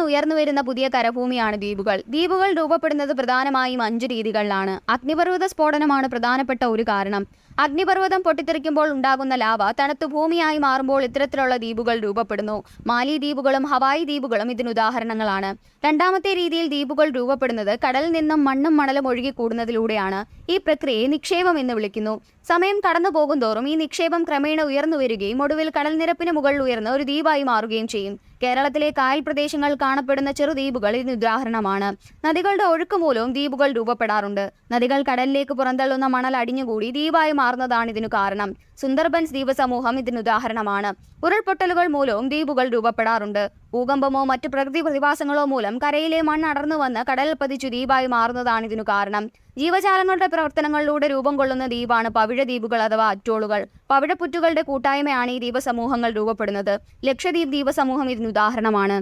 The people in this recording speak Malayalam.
നിന്ന് ഉയർന്നു വരുന്ന പുതിയ കരഭൂമിയാണ് ദ്വീപുകൾ. ദ്വീപുകൾ രൂപപ്പെടുന്നത് പ്രധാനമായും അഞ്ച് രീതികളിലാണ്. അഗ്നിപർവത സ്ഫോടനമാണ് പ്രധാനപ്പെട്ട ഒരു കാരണം. അഗ്നിപർവതം പൊട്ടിത്തെറിക്കുമ്പോൾ ഉണ്ടാകുന്ന ലാവ തണുത്തു ഭൂമിയായി മാറുമ്പോൾ ഇത്തരത്തിലുള്ള ദ്വീപുകൾ രൂപപ്പെടുന്നു. മാലി ദ്വീപുകളും ഹവായി ദ്വീപുകളും ഇതിന് ഉദാഹരണങ്ങളാണ്. രണ്ടാമത്തെ രീതിയിൽ ദ്വീപുകൾ രൂപപ്പെടുന്നത് കടലിൽ നിന്നും മണ്ണും മണലും ഒഴുകിക്കൂടുന്നതിലൂടെയാണ്. ഈ പ്രക്രിയയെ നിക്ഷേപം എന്ന് വിളിക്കുന്നു. സമയം കടന്നു പോകുന്തോറും ഈ നിക്ഷേപം ക്രമേണ ഉയർന്നു വരികയും ഒടുവിൽ കടൽ നിരപ്പിന് മുകളിൽ ഉയർന്ന് ഒരു ദ്വീപായി മാറുകയും ചെയ്യും. കേരളത്തിലെ കായൽ പ്രദേശങ്ങൾ കാണപ്പെടുന്ന ചെറുദ്വീപുകൾ ഇതിന് ഉദാഹരണമാണ്. നദികളുടെ ഒഴുക്ക് മൂലവും ദ്വീപുകൾ രൂപപ്പെടാറുണ്ട്. നദികൾ കടലിലേക്ക് പുറന്തള്ളുന്ന മണൽ അടിഞ്ഞുകൂടി ദ്വീപായി മാറുന്നതാണ് ഇതിനു കാരണം. സുന്ദർബൻസ് ദ്വീപസമൂഹം ഇതിന് ഉദാഹരണമാണ്. ഉരുൾപൊട്ടലുകൾ മൂലവും ദ്വീപുകൾ രൂപപ്പെടാറുണ്ട്. ഭൂകമ്പമോ മറ്റു പ്രകൃതി പ്രതിഭാസങ്ങളോ മൂലം കരയിലെ മണ്ണ് അടർന്നു വന്ന് കടലിൽ പതിച്ചു ദ്വീപായി മാറുന്നതാണ് ഇതിനു കാരണം. ജീവജാലങ്ങളുടെ പ്രവർത്തനങ്ങളിലൂടെ രൂപം കൊള്ളുന്ന ദ്വീപാണ് പവിഴ ദ്വീപുകൾ അഥവാ അറ്റോളുകൾ. പവിഴപ്പുറ്റുകളുടെ കൂട്ടായ്മയാണ് ഈ ദ്വീപസമൂഹങ്ങൾ രൂപപ്പെടുന്നത്. ലക്ഷദ്വീപ് ദ്വീപസമൂഹം ഇതിന് ഉദാഹരണമാണ്.